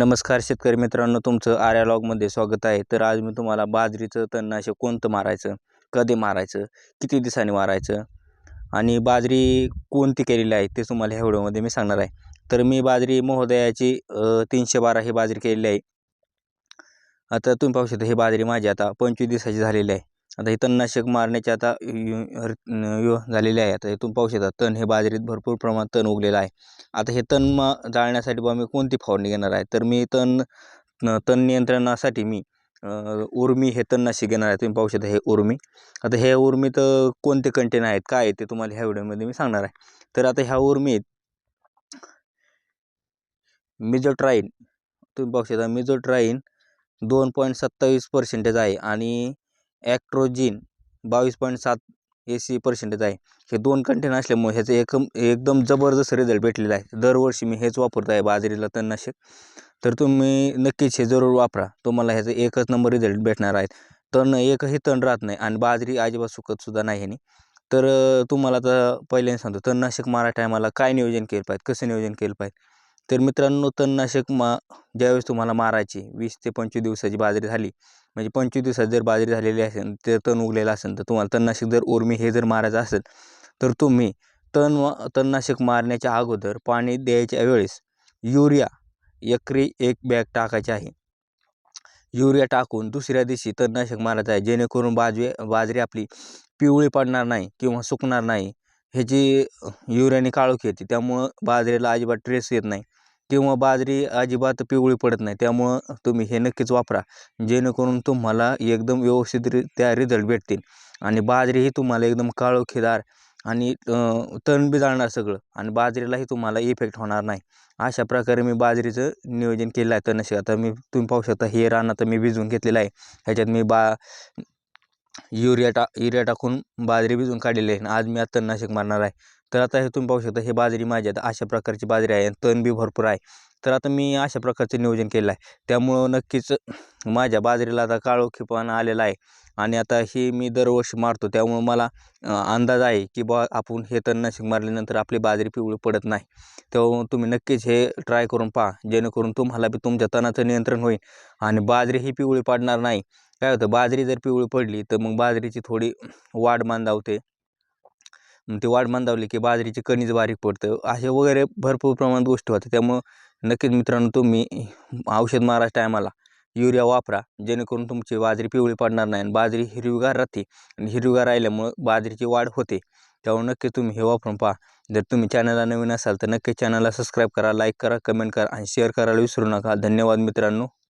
नमस्कार शेतकरी मित्रांनो तुमचं आर्या लॉगमध्ये स्वागत आहे. तर आज मी तुम्हाला बाजरीचं तणनाशक कोणतं मारायचं कधी मारायचं किती दिवसांनी मारायचं आणि बाजरी कोणती केलेली आहे ते तुम्हाला ह्या व्हिडिओमध्ये मी सांगणार आहे. तर मी बाजरी महोदयाची तीनशे बारा ही बाजरी केलेली आहे. आता तुम्ही पाहू शकता ही बाजरी माझी आता पंचवीस दिवसाची झालेली आहे. आता हे तणनाशक मारण्याची आता यु- झालेले आहे. आता हे तुम्ही पाहू शकता तण हे बाजरीत भरपूर प्रमाणात तण उगलेलं आहे. आता हे तण मा जाळण्यासाठी बा मी कोणती फवारणी घेणार आहे? तर मी तण तण नियंत्रणासाठी मी उर्मी हे तणनाशक घेणार आहे. तुम्ही पाहू शकता हे उर्मी. आता हे उर्मीत तर कोणते कंटेन आहेत? काय आहे ते तुम्हाला ह्या व्हिडिओमध्ये मी सांगणार आहे. तर आता ह्या उर्मीत मिझोट्राईन तुम्ही पाहू शकता मिझोट्राईन दोन पॉईंट सत्तावीस पर्सेंटेज आहे. आणि ॲक्ट्रोजिन बावीस पॉईंट सात ए सी पर्सेंटेज आहे. हे दोन कंटेन असल्यामुळे ह्याचं एकम एकदम जबरदस्त रिझल्ट भेटलेला आहे. दरवर्षी मी हेच वापरतो आहे बाजरीला तणनाशक. तर तुम्ही नक्कीच हे जरूर वापरा. तुम्हाला ह्याचं एकच नंबर रिझल्ट भेटणार आहेत तण एकही तण राहत नाही आणि बाजरी अजिबात सुकतसुद्धा नाही ह्यानी. तर तुम्हाला आता पहिल्यांदा सांगतो तणनाशक मारा टायमाला काय नियोजन केलं पाहिजे? कसं नियोजन केलं पाहिजे? तर मित्रांनो तणनाशक मा ज्यावेळेस तुम्हाला मारायची वीस ते पंचवीस दिवसाची बाजरी झाली म्हणजे पंचवीस दिवसात जर बाजरी झालेली असेल ते तण उगलेलं असेल तर तुम्हाला तणनाशक जर उर्मी हे जर मारायचं असेल तर तुम्ही तण वा- तणनाशक मारण्याच्या अगोदर पाणी द्यायच्या वेळेस युरिया एकरी एक बॅग टाकायची आहे. युरिया टाकून दुसऱ्या दिवशी तणनाशक मारायचं आहे जेणेकरून बाजरी बाजरी आपली पिवळी पडणार नाही किंवा सुकणार नाही ह्याची युरियाने काळोखी येते त्यामुळं बाजरीला अजिबात ट्रेस येत नाही. किंवा बाजरी अजिबात पिवळी पडत नाही. त्यामुळं तुम्ही हे नक्कीच वापरा. जेणेकरून तुम्हाला एकदम व्यवस्थितरित्या रिझल्ट भेटतील. आणि बाजरीही तुम्हाला एकदम काळोखीदार आणि तण बी जाणार सगळं आणि बाजरीलाही तुम्हाला इफेक्ट होणार नाही. अशा प्रकारे मी बाजरीचं नियोजन केलं आहे तणशी आता मी तुम्ही पाहू शकता हे रान आता मी भिजवून घेतलेलं आहे. ह्याच्यात मी बा युरिया टा युरिया टाकून बाजरी भिजवून काढलेली आहे आणि आज मी आता तणनाशक मारणार आहे. तर आता हे तुम्ही पाहू शकता हे बाजरी माझी आता अशा प्रकारची बाजरी आहे आणि तण बी भरपूर आहे. तर आता मी अशा प्रकारचं नियोजन केलं आहे. त्यामुळं नक्कीच माझ्या बाजरीला आता काळोखीपणा आलेला आहे आणि आता हे मी दरवर्षी मारतो. त्यामुळं मला अंदाज आहे की बा आपण हे तणनाशक मारल्यानंतर आपली बाजरी पिवळी पडत नाही. तेव्हा तुम्ही नक्कीच हे ट्राय करून पहा. जेणेकरून तुम्हाला बी तुमच्या तणाचं नियंत्रण होईल आणि बाजरी ही पिवळी पडणार नाही. काय होतं बाजरी जर पिवळी पडली तर मग बाजरीची थोडी वाढ मांदावते. ती वाढ मंदावली की बाजरीची कणीज बारीक पडतं. असे वगैरे भरपूर प्रमाणात गोष्टी होतात. त्यामुळं नक्कीच मित्रांनो तुम्ही औषध मारायच्या टायमाला युरिया वापरा. जेणेकरून तुमची बाजरी पिवळी पडणार नाही आणि बाजरी हिरवीगार राहते. आणि हिरवीगार राहिल्यामुळं बाजरीची वाढ होते. त्यामुळे नक्की तुम्ही हे वापरून पहा. जर तुम्ही चॅनलला नवीन असाल तर नक्की चॅनलला सबस्क्राईब करा लाईक करा कमेंट करा आणि शेअर करायला विसरू नका. धन्यवाद मित्रांनो.